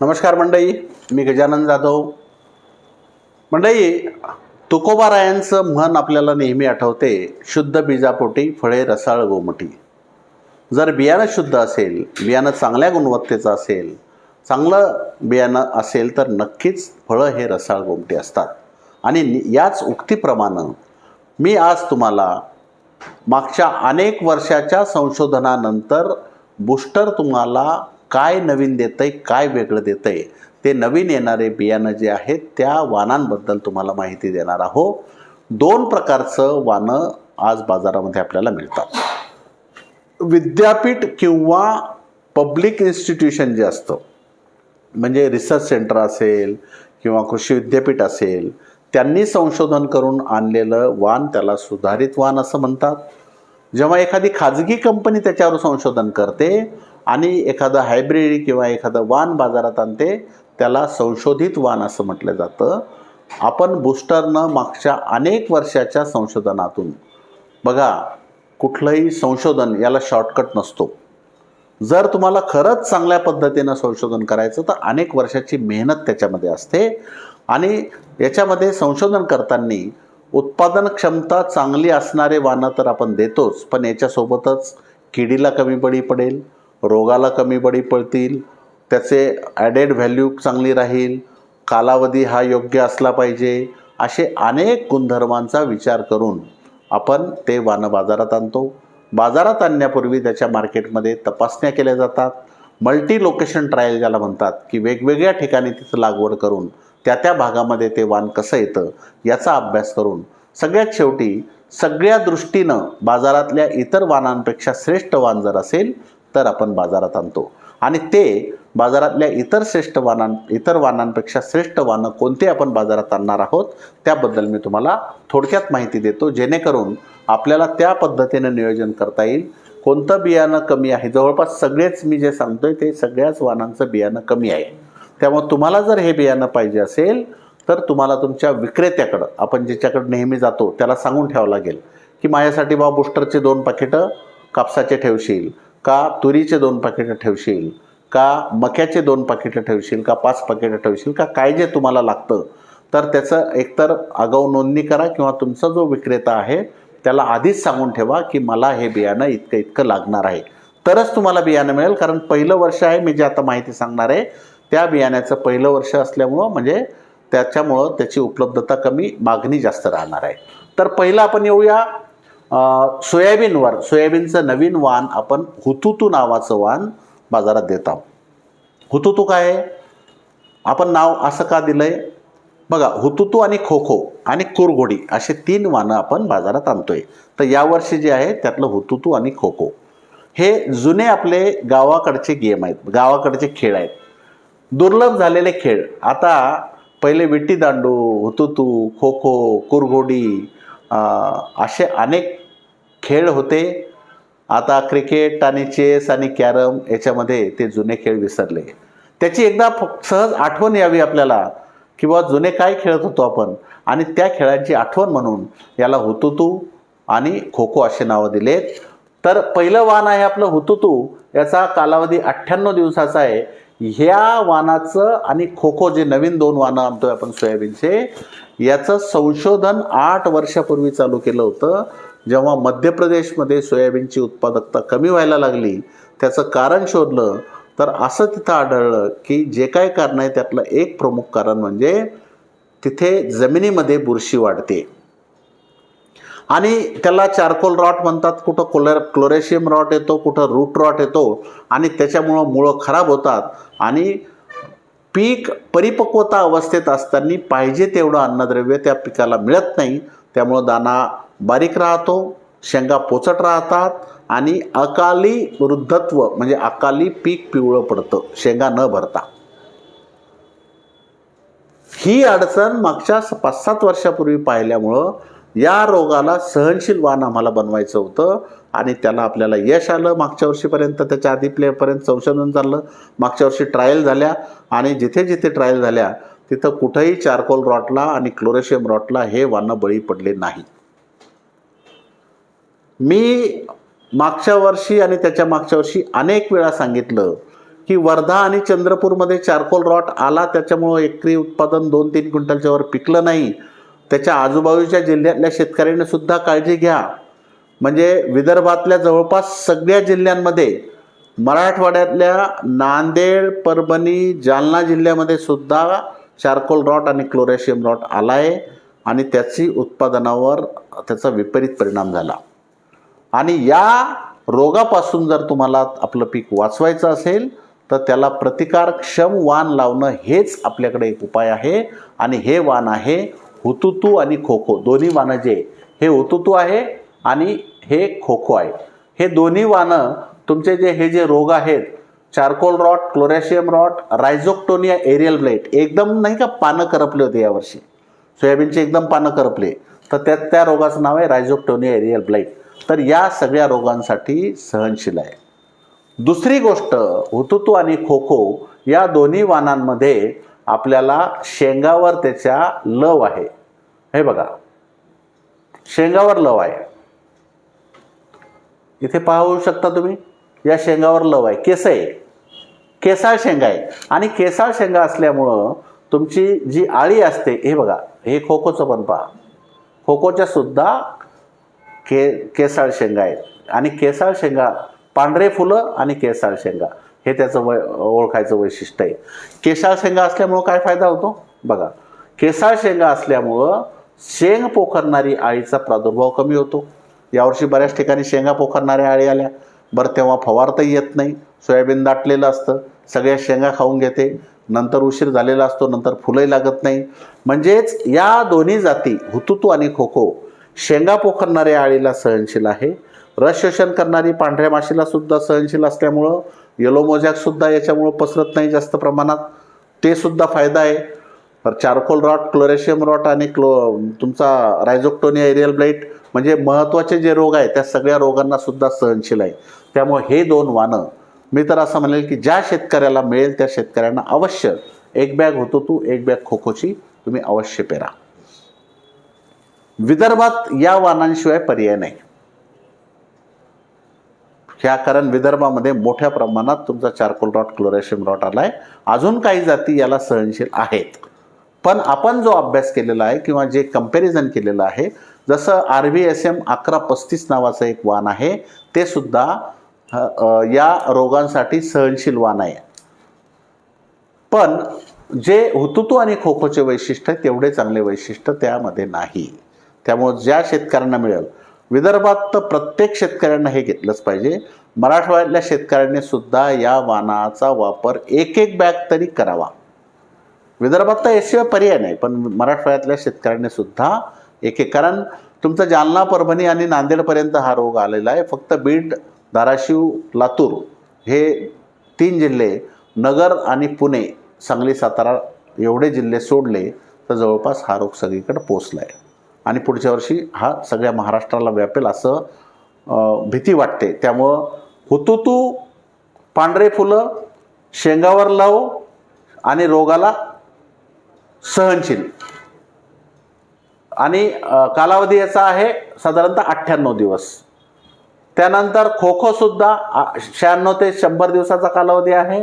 नमस्कार मंडई मी गजानन जाधव. मंडई तुकोबारायांचं म्हण आपल्याला नेहमी आठवते शुद्ध बीजापोटी फळे रसाळ गोमटी. जर बियाणं शुद्ध असेल बियाणं चांगल्या गुणवत्तेचं असेल चांगलं बियाणं असेल तर नक्कीच फळं हे रसाळ गोमटी असतात. आणि याच उक्तीप्रमाणे मी आज तुम्हाला मागच्या अनेक वर्षाच्या संशोधनानंतर बूस्टर तुम्हाला काय नवीन देतंय काय वेगळं देतंय ते नवीन येणारे बियाणं जे आहेत त्या वाणांबद्दल तुम्हाला माहिती देणार आहो. दोन प्रकारचं वाणं आज बाजारामध्ये आपल्याला मिळतात. विद्यापीठ किंवा पब्लिक इन्स्टिट्यूशन जे असतं म्हणजे रिसर्च सेंटर असेल किंवा कृषी विद्यापीठ असेल त्यांनी संशोधन करून आणलेलं वाण त्याला सुधारित वाण असं म्हणतात. जेव्हा एखादी खाजगी कंपनी त्याच्यावर संशोधन करते आणि एखादं हायब्रिड किंवा एखादं वाण बाजारात आणते त्याला संशोधित वाण असं म्हटलं जातं. आपण बूस्टरनं मागच्या अनेक वर्षाच्या संशोधनातून बघा कुठलंही संशोधन याला शॉर्टकट नसतो. जर तुम्हाला खरंच चांगल्या पद्धतीनं संशोधन करायचं तर अनेक वर्षाची मेहनत त्याच्यामध्ये असते. आणि याच्यामध्ये संशोधन करताना उत्पादन क्षमता चांगली असणारे वाणं तर आपण देतोच पण याच्यासोबतच किडीला कमी बळी पडेल रोगाला कमी बळी पडतील त्याचे ॲडेड व्हॅल्यू चांगली राहील कालावधी हा योग्य असला पाहिजे असे अनेक गुणधर्मांचा विचार करून आपण ते वानं बाजारात आणतो. बाजारात आणण्यापूर्वी त्याच्या मार्केटमध्ये तपासण्या केल्या जातात. मल्टी लोकेशन ट्रायल ज्याला म्हणतात की वेगवेगळ्या ठिकाणी तिचं लागवड करून त्या त्या भागामध्ये ते वाण कसं येतं याचा अभ्यास करून सगळ्यात शेवटी सगळ्या दृष्टीनं बाजारातल्या इतर वाणांपेक्षा श्रेष्ठ वाण जर असेल तर आपण बाजारात आणतो. आणि ते बाजारातल्या इतर श्रेष्ठ वाहनां इतर वाहनांपेक्षा श्रेष्ठ वाणं कोणते आपण बाजारात आणणार आहोत त्याबद्दल मी तुम्हाला थोडक्यात माहिती देतो. जेणेकरून आपल्याला त्या पद्धतीनं नियोजन करता येईल. कोणतं बियाणं कमी आहे? जवळपास सगळेच मी जे सांगतोय ते सगळ्याच वाहनांचं बियाणं कमी आहे. त्यामुळे तुम्हाला जर हे बियाणं पाहिजे असेल तर तुम्हाला तुमच्या विक्रेत्याकडं आपण ज्याच्याकडे नेहमी जातो त्याला सांगून ठेवावं लागेल की माझ्यासाठी बा बूस्टरचे दोन पाकिटं कापसाचे ठेवशील का तुरीचे दोन पाकिटं ठेवशील? का मक्याचे दोन पाकिटं ठेवशील? का पाच पाकिटं ठेवशील? का काय जे तुम्हाला लागतं? तर त्याचं एकतर आगाऊ नोंदणी करा किंवा तुमचा जो विक्रेता आहे त्याला आधीच सांगून ठेवा की मला हे बियाणं इतकं इतकं लागणार आहे. तरच तुम्हाला बियाणं मिळेल कारण पहिलं वर्ष आहे मी जे आता माहिती सांगणार आहे त्या बियाण्याचं पहिलं वर्ष असल्यामुळं म्हणजे त्याच्यामुळं त्याची उपलब्धता कमी मागणी जास्त राहणार आहे. तर पहिलं आपण येऊया. सोयाबीनवर सोयाबीनचं नवीन वाण आपण हुतुतू नावाचं वाण बाजारात देत आहोत. हुतुतू काय? आहे आपण नाव असं का दिलं आहे बघा हुतुतू आणि खो खो आणि कुरघोडी असे तीन वाणं आपण बाजारात आणतोय. तर यावर्षी जे आहे त्यातलं हुतुतू आणि खो खो हे जुने आपले गावाकडचे गेम आहेत गावाकडचे खेळ आहेत. दुर्लभ झालेले खेळ. आता पहिले विट्टी दांडू हुतुतू खो खो कुरघोडी असे अनेक खेळ होते. आता क्रिकेट आणि चेस आणि कॅरम याच्यामध्ये ते जुने खेळ विसरले. त्याची एकदा फ- सहज आठवण यावी आपल्याला किंवा जुने काय खेळत होतो आपण आणि त्या खेळांची आठवण म्हणून याला हुतुतू आणि खो खो असे नावं दिलेत. तर पहिलं वाण आहे आपलं हुतुतू. याचा कालावधी अठ्ठ्याण्णव दिवसाचा आहे. ह्या वाणाचं आणि खो खो जे नवीन दोन वाणं आणतोय आपण सोयाबीनचे याचं संशोधन आठ वर्षापूर्वी चालू केलं होतं. जेव्हा मध्य प्रदेशमध्ये सोयाबीनची उत्पादकता कमी व्हायला लागली त्याचं कारण शोधलं तर असं तिथं आढळलं की जे काय कारण आहे त्यातलं एक प्रमुख कारण म्हणजे तिथे जमिनीमध्ये बुरशी वाढते. आणि त्याला चारकोल रॉट म्हणतात कुठं कोलर क्लोरेशियम रॉट येतो कुठं रूट रॉट येतो आणि त्याच्यामुळं मुळं खराब होतात आणि पीक परिपक्वता अवस्थेत असताना पाहिजे तेवढं अन्नद्रव्य त्या पिकाला मिळत नाही. त्यामुळं दाना बारीक राहतो शेंगा पोचट राहतात आणि अकाली वृद्धत्व म्हणजे अकाली पीक पिवळं पडतं शेंगा न भरता. ही अडचण मागच्या पाच सात वर्षापूर्वी पाहिल्यामुळं या रोगाला सहनशील वाण आम्हाला बनवायचं होतं आणि त्याला आपल्याला यश आलं. मागच्या वर्षीपर्यंत त्याच्या आधी प्लेपर्यंत संशोधन झालं मागच्या वर्षी ट्रायल झाल्या आणि जिथे जिथे ट्रायल झाल्या तिथं कुठंही चारकोल रॉटला आणि क्लोरेशियम रॉटला हे वानं बळी पडले नाही. मी मागच्या वर्षी आणि त्याच्या मागच्या वर्षी अनेक वेळा सांगितलं की वर्धा आणि चंद्रपूरमध्ये चारकोल रॉट आला त्याच्यामुळं एकरी उत्पादन दोन तीन क्विंटलच्या वर पिकलं नाही. त्याच्या आजूबाजूच्या जिल्ह्यातल्या शेतकऱ्यांनी सुद्धा काळजी घ्या. म्हणजे विदर्भातल्या जवळपास सगळ्या जिल्ह्यांमध्ये मराठवाड्यातल्या नांदेड परभणी जालना जिल्ह्यामध्ये सुद्धा चारकोल रॉट आणि क्लोरॅशियम रॉट आला आहे आणि त्याची उत्पादनावर त्याचा विपरीत परिणाम झाला. आणि या रोगापासून जर तुम्हाला आपलं पीक वाचवायचं असेल तर त्याला प्रतिकारक्षम वाण लावणं हेच आपल्याकडे एक उपाय आहे. आणि हे वाण आहे हुतुतू आणि खो खो दोन्ही वाणं जे हे हुतुतू आहे आणि हे खो खो आहे. हे दोन्ही वाणं तुमचे जे हे जे रोग आहेत चारकोल रॉट क्लोरॅशियम रॉट रायझोक्टोनिया एरियल ब्लाइट एकदम नाही का पानं करपले होते यावर्षी? सोयाबीनचे एकदम पानं करपले. तर त्या त्या रोगाचं नाव आहे रायझोक्टोनिया एरियल ब्लाइट तर या सगळ्या रोगांसाठी सहनशील आहे. दुसरी गोष्ट हुतुतू आणि खो खो या दोन्ही वाणांमध्ये आपल्याला शेंगावर त्याच्या लव आहे. हे बघा. शेंगावर लव आहे. इथे पाहू शकता तुम्ही या शेंगावर लव आहे. केस आहे. केसाळ शेंगा आहे. आणि केसाळ शेंगा असल्यामुळं तुमची जी आळी असते हे बघा हे खोखोचं पण पहा. खोखोच्या सुद्धा के केसाळ शेंगा आहेत. आणि केसाळ शेंगा पांढरे फुलं आणि केसाळ शेंगा हे त्याचं वै ओळखायचं वैशिष्ट्य आहे. केसाळ शेंगा असल्यामुळं काय फायदा होतो? बघा. केसाळ शेंगा असल्यामुळं शेंग पोखरणारी आळीचा प्रादुर्भाव कमी होतो. यावर्षी बऱ्याच ठिकाणी शेंगा पोखरणाऱ्या आळी आल्या. बरं तेव्हा फवारताही येत नाही. सोयाबीन दाटलेलं असतं. सगळ्या शेंगा खाऊन घेते. नंतर उशीर झालेला असतो. नंतर फुलंही लागत नाही. म्हणजेच या दोन्ही जाती हुतुतू आणि खोखो शेंगा पोखरणाऱ्या आळीला सहनशील आहे. रस शोषण करणारी पांढऱ्या माशीला सुद्धा सहनशील असल्यामुळं येलो मोजॅक सुद्धा याच्यामुळं पसरत नाही जास्त प्रमाणात. ते सुद्धा फायदा आहे. तर चारकोल रॉट क्लोरेशियम रॉट आणि क्लो तुमचा रायझोक्टोनिया एरियल ब्लाइट म्हणजे महत्त्वाचे जे रोग आहे त्या सगळ्या रोगांना सुद्धा सहनशील आहे. त्यामुळे हे दोन वानं मी तर असं म्हणेल की ज्या शेतकऱ्याला मिळेल त्या शेतकऱ्यांना अवश्य एक बॅग होतो तू एक बॅग खोखोची तुम्ही अवश्य पेरा. विदर्भात या वाहनांशिवाय पर्याय नाही. ह्या कारण विदर्भामध्ये मोठ्या प्रमाणात तुमचा चारकोल रॉट क्लोरेशियम रॉट आलाय. अजून काही जाती याला सहनशील आहेत. पण आपण जो अभ्यास केलेला आहे किंवा जे कंपॅरिझन केलेलं आहे जसं आर व्ही एस एम अकरा पस्तीस नावाचं एक वाण आहे ते सुद्धा या रोगांसाठी सहनशील वाण आहे. पण जे हुतुतू आणि खोखोचे वैशिष्ट्य आहे तेवढे चांगले वैशिष्ट्य त्यामध्ये नाही. त्यामुळे ज्या शेतकऱ्यांना मिळेल विदर्भात तर प्रत्येक शेतकऱ्यांना हे घेतलंच पाहिजे. मराठवाड्यातल्या शेतकऱ्यांनी सुद्धा या वाणाचा वापर एक एक बॅग तरी करावा. विदर्भात तर याशिवाय पर्याय नाही पण मराठवाड्यातल्या शेतकऱ्यांनी सुद्धा एक एक कारण तुमचं जालना परभणी आणि नांदेडपर्यंत हा रोग आलेला आहे. फक्त बीड धाराशिव लातूर हे तीन जिल्हे नगर आणि पुणे सांगली सातारा एवढे जिल्हे सोडले तर जवळपास हा रोग सगळीकडे पोचला आहे आणि पुढच्या वर्षी हा सगळ्या महाराष्ट्राला व्यापेल असं भीती वाटते. त्यामुळं हुतुतू पांढरे फुलं शेंगावर लाव आणि रोगाला सहनशील. आणि कालावधी याचा आहे साधारणतः अठ्ठ्याण्णव दिवस. त्यानंतर खो खो सुद्धा शहाण्णव ते शंभर दिवसाचा कालावधी आहे.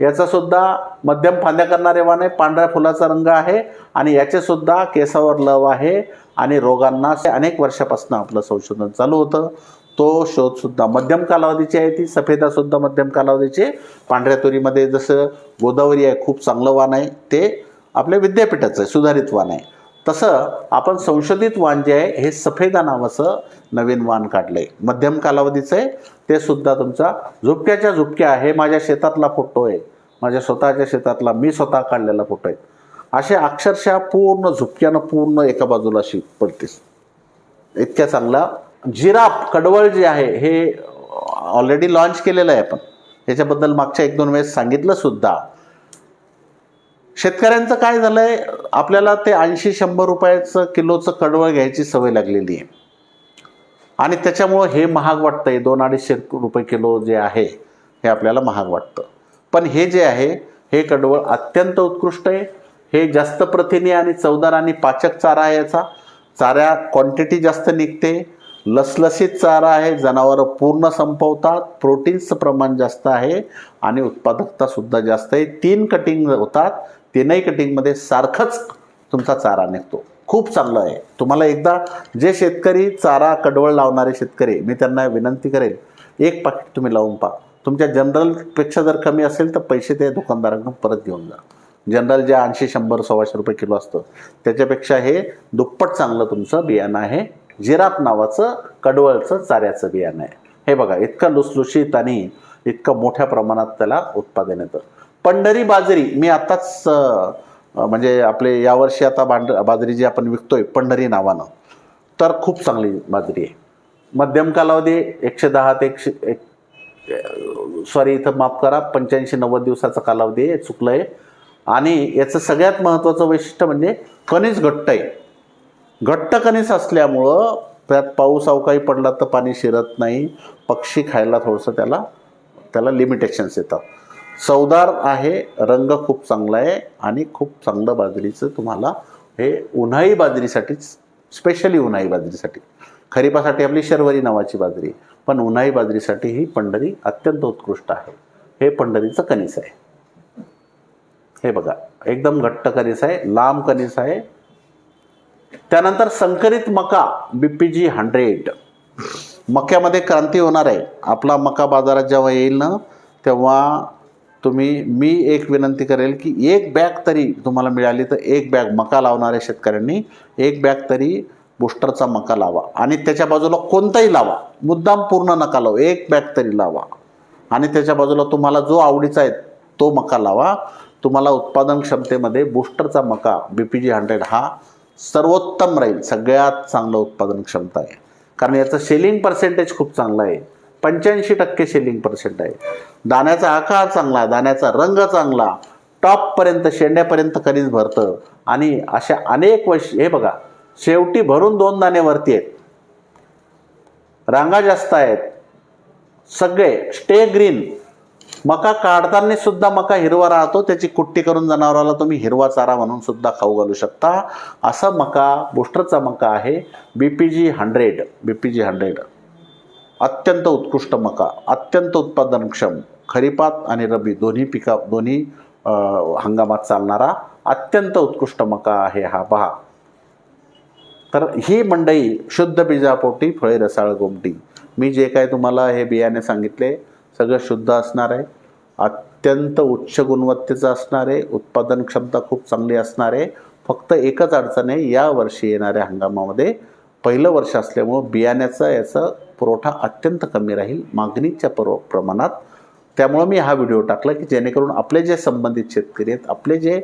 याचा सुद्धा मध्यम फांद्या करणारे वाण आहे पांढऱ्या फुलाचा रंग आहे आणि याचे सुद्धा केसावर लव आहे आणि रोगांना अनेक वर्षापासून आपलं संशोधन चालू होतं. तो शोधसुद्धा मध्यम कालावधीची आहे ती. सफेदासुद्धा मध्यम कालावधीची. पांढऱ्या तुरीमध्ये जसं गोदावरी आहे खूप चांगलं वाण आहे ते. आपल्या विद्यापीठाचं आहे सुधारित वाण आहे. तसं आपण संशोधित वाण जे आहे हे सफेदा नावाचं नवीन वाण काढलंय. मध्यम कालावधीचं आहे ते सुद्धा तुमचा झुपक्याच्या झुपक्या आहे माझ्या शेतातला फोटो आहे. माझ्या स्वतःच्या शेतातला मी स्वतः काढलेला फोटो आहे. असे अक्षरशः पूर्ण झुपक्यानं पूर्ण एका बाजूला अशी पडतेस. इतक्या चांगला जिराफ कडवळ जे आहे हे ऑलरेडी लॉन्च केलेलं आहे आपण. याच्याबद्दल मागच्या एक दोन वेळेस सांगितलं सुद्धा. शेतकऱ्यांचं काय झालं आहे आपल्याला ते ऐंशी शंभर रुपयाचं किलोचं कडवळ घ्यायची सवय लागलेली आहे. आणि त्याच्यामुळं हे महाग वाटतं आहे दोन अडीचशे रुपये किलो जे आहे हे आपल्याला महाग वाटतं. पण हे जे आहे हे कडवळ अत्यंत उत्कृष्ट आहे. हे जास्त प्रथिने आणि चवदार आणि पाचक चारा आहे याचा. चाऱ्या क्वांटिटी जास्त निघते. लसलसीत चारा आहे. जनावरं पूर्ण संपवतात. प्रोटीन्सचं प्रमाण जास्त आहे. आणि उत्पादकतासुद्धा जास्त आहे. तीन कटिंग होतात. तीनही कटिंगमध्ये सारखंच तुमचा चारा निघतो. खूप चांगलं आहे. तुम्हाला एकदा जे शेतकरी चारा कडवळ लावणारे शेतकरी मी त्यांना विनंती करेल एक पाकिट तुम्ही लावून पहा. तुमच्या जनरलपेक्षा जर कमी असेल तर पैसे ते दुकानदारांकडून परत घेऊन जा. जनरल जे ऐंशी शंभर सव्वाशे रुपये किलो असतं त्याच्यापेक्षा हे दुप्पट चांगलं तुमचं बियाणं आहे. जिराप नावाचं कडवळचं चाऱ्याचं बियाणं आहे. हे बघा इतकं लुसलुशीत आणि इतकं मोठ्या प्रमाणात त्याला उत्पादन येतं. पंढरी बाजरी मी आताच म्हणजे आपले यावर्षी आता बांड बाजरी जी आपण विकतोय पंढरी नावानं तर खूप चांगली बाजरी आहे. मध्यम कालावधी एकशे दहा ते एकशे एक सॉरी इथं माफ करा पंच्याऐंशी नव्वद दिवसाचा कालावधी आहे चुकलं आहे आणि याचं सगळ्यात महत्त्वाचं वैशिष्ट्य म्हणजे कणीस घट्ट आहे. घट्ट कणीस असल्यामुळं त्यात पाऊस अवकाळी पडला तर पाणी शिरत नाही पक्षी खायला थोडंसं त्याला त्याला लिमिटेशन्स येतात. चवदार आहे रंग खूप चांगला आहे आणि खूप चांगलं बाजरीचं तुम्हाला हे उन्हाळी बाजरीसाठीच स्पेशली उन्हाळी बाजरीसाठी. खरीपासाठी आपली शर्वरी नावाची बाजरी पण उन्हाळी बाजरीसाठी ही पंढरी अत्यंत उत्कृष्ट आहे. हे पंढरीचं कणीस आहे. हे बघा एकदम घट्ट कणीस आहे लांब कणीस आहे. त्यानंतर संकरित मका बीपीजी हंड्रेड मक्यामध्ये क्रांती होणार आहे. आपला मका बाजारात जेव्हा येईल ना तेव्हा तुम्ही मी एक विनंती करेल की एक बॅग तरी तुम्हाला मिळाली तर एक बॅग मका लावणाऱ्या शेतकऱ्यांनी एक बॅग तरी बुस्टरचा मका लावा. आणि त्याच्या बाजूला कोणताही लावा. मुद्दाम पूर्ण नका लावू. एक बॅग तरी लावा. आणि त्याच्या बाजूला तुम्हाला जो आवडीचा आहे तो मका लावा. तुम्हाला उत्पादन क्षमतेमध्ये बुस्टरचा मका बी पी जी हंड्रेड हा सर्वोत्तम राहील. सगळ्यात चांगलं उत्पादन क्षमता आहे. कारण याचं सेलिंग पर्सेंटेज खूप चांगलं आहे. पंच्याऐंशी टक्के शेलिंग पर्सेंट आहे. दाण्याचा आकार चांगला दाण्याचा रंग चांगला टॉपपर्यंत शेंड्यापर्यंत कधीच भरतं. आणि अशा अनेक वैश हे बघा शेवटी भरून दोन दाणे वरती आहेत. रांगा जास्त आहेत. सगळे स्टे ग्रीन मका काढताना सुद्धा मका हिरवा राहतो त्याची कुट्टी करून जनावराला तुम्ही हिरवा चारा म्हणून सुद्धा खाऊ घालू शकता. असा मका बुस्टरचा मका आहे. B P G hundred B P G hundred अत्यंत उत्कृष्ट मका अत्यंत उत्पादनक्षम खरीपात आणि रबी दोन्ही पिका दोन्ही हंगामात चालणारा अत्यंत उत्कृष्ट मका आहे हा. पहा. तर ही मंडई शुद्ध बीजापोटी फळे रसाळ गोमटी. मी जे काय तुम्हाला हे बियाणे सांगितले सगळं शुद्ध असणार आहे. अत्यंत उच्च गुणवत्तेचं असणार आहे. उत्पादन क्षमता खूप चांगली असणार आहे. फक्त एकच अडचण आहे या वर्षी येणाऱ्या हंगामामध्ये पहिलं वर्ष असल्यामुळं बियाण्याचं याचं पुरवठा अत्यंत कमी राहील मागणीच्या पर प्रमाणात. त्यामुळं मी हा व्हिडिओ टाकला की जेणेकरून आपले जे संबंधित शेतकरी आहेत आपले जे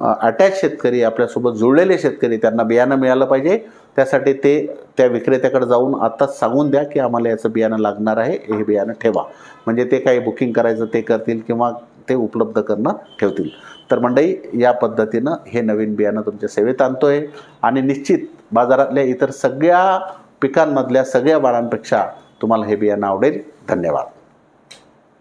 अटॅच शेतकरी आपल्यासोबत जुळलेले शेतकरी त्यांना बियाणं मिळालं पाहिजे. त्यासाठी ते त्या विक्रेत्याकडे जाऊन आत्ताच सांगून द्या की आम्हाला याचं बियाणं लागणार आहे हे बियाणं ठेवा. म्हणजे ते काही बुकिंग करायचं ते करतील किंवा ते उपलब्ध करणं ठेवतील. तर मंडई या पद्धतीनं हे नवीन बियाणं तुमच्या सेवेत आणतो आहे आणि निश्चित बाजारातल्या इतर सगळ्या पिकांमधल्या सगळ्या बाळांपेक्षा तुम्हाला हे बियाणं आवडेल. धन्यवाद.